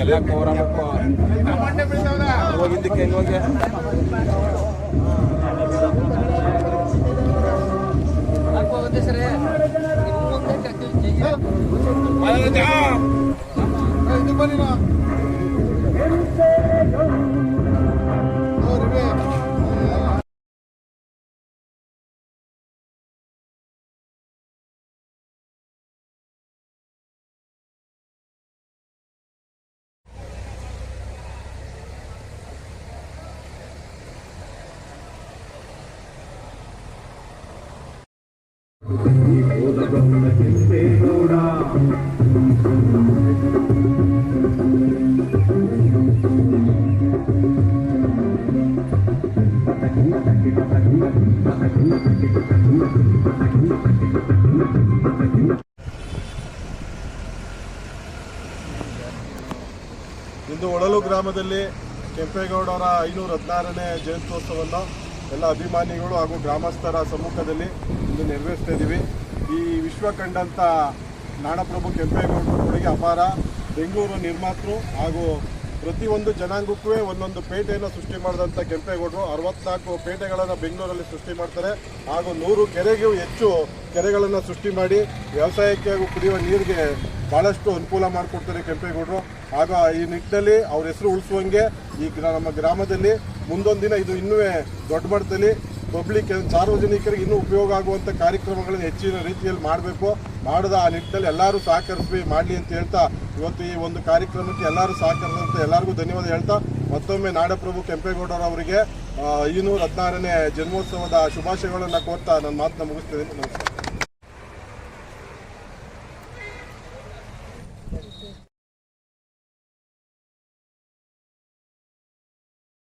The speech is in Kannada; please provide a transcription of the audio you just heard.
ಎಲ್ಲ ಕೋರಬೇಕು ಹೋಗಿದ್ದಕ್ಕೆ ಹೆಂಗ್ ಇಂದು ಒಳಲು ಗ್ರಾಮದಲ್ಲಿ ಕೆಂಪೇಗೌಡರ ಐನೂರ ಹದಿನಾರನೇ ಜಯಂತ್ಯೋತ್ಸವವನ್ನು ಎಲ್ಲ ಅಭಿಮಾನಿಗಳು ಹಾಗೂ ಗ್ರಾಮಸ್ಥರ ಸಮ್ಮುಖದಲ್ಲಿ ಇಂದು ನೆರವೇರಿಸ್ತಾ ಇದ್ದೀವಿ ಈ ವಿಶ್ವ ಕಂಡಂಥ ನಾಡಪ್ರಭು ಕೆಂಪೇಗೌಡರ ಕೊಡುಗೆ ಅಪಾರ ಬೆಂಗಳೂರು ನಿರ್ಮಾತೃ ಹಾಗೂ ಪ್ರತಿಯೊಂದು ಜನಾಂಗಕ್ಕೂ ಒಂದೊಂದು ಪೇಟೆಯನ್ನು ಸೃಷ್ಟಿ ಮಾಡಿದಂಥ ಕೆಂಪೇಗೌಡರು ಅರವತ್ನಾಲ್ಕು ಪೇಟೆಗಳನ್ನು ಬೆಂಗಳೂರಲ್ಲಿ ಸೃಷ್ಟಿ ಮಾಡ್ತಾರೆ. ಹಾಗೂ ನೂರು ಕೆರೆಗೂ ಹೆಚ್ಚು ಕೆರೆಗಳನ್ನು ಸೃಷ್ಟಿ ಮಾಡಿ ವ್ಯವಸಾಯಕ್ಕೆ ಹಾಗೂ ಕುಡಿಯುವ ನೀರಿಗೆ ಭಾಳಷ್ಟು ಅನುಕೂಲ ಮಾಡಿಕೊಡ್ತಾರೆ ಕೆಂಪೇಗೌಡರು. ಆಗ ಈ ನಿಟ್ಟಿನಲ್ಲಿ ಅವ್ರ ಹೆಸರು ಉಳಿಸುವಂಗೆ ಈ ನಮ್ಮ ಗ್ರಾಮದಲ್ಲಿ ಮುಂದೊಂದು ದಿನ ಇದು ಇನ್ನೂ ದೊಡ್ಡ ಮಟ್ಟದಲ್ಲಿ ಪಬ್ಲಿಕ್ ಸಾರ್ವಜನಿಕರಿಗೆ ಇನ್ನೂ ಉಪಯೋಗ ಆಗುವಂಥ ಕಾರ್ಯಕ್ರಮಗಳನ್ನು ಹೆಚ್ಚಿನ ರೀತಿಯಲ್ಲಿ ಮಾಡಬೇಕು. ಮಾಡಿದ ಆ ನಿಟ್ಟಿನಲ್ಲಿ ಎಲ್ಲರೂ ಸಹಕರಿಸಿ ಮಾಡಲಿ ಅಂತ ಹೇಳ್ತಾ ಇವತ್ತು ಈ ಒಂದು ಕಾರ್ಯಕ್ರಮಕ್ಕೆ ಎಲ್ಲರೂ ಸಹಕರಿಸಿದಂತ ಎಲ್ಲರಿಗೂ ಧನ್ಯವಾದ ಹೇಳ್ತಾ ಮತ್ತೊಮ್ಮೆ ನಾಡಪ್ರಭು ಕೆಂಪೇಗೌಡರವರಿಗೆ ಐನೂರ ಹದಿನಾರನೇ ಜನ್ಮೋತ್ಸವದ ಶುಭಾಶಯಗಳನ್ನು ಕೋರ್ತಾ ನನ್ನ ಮಾತನ್ನ ಮುಗಿಸ್ತೇನೆ. ನಮಸ್ಕಾರ.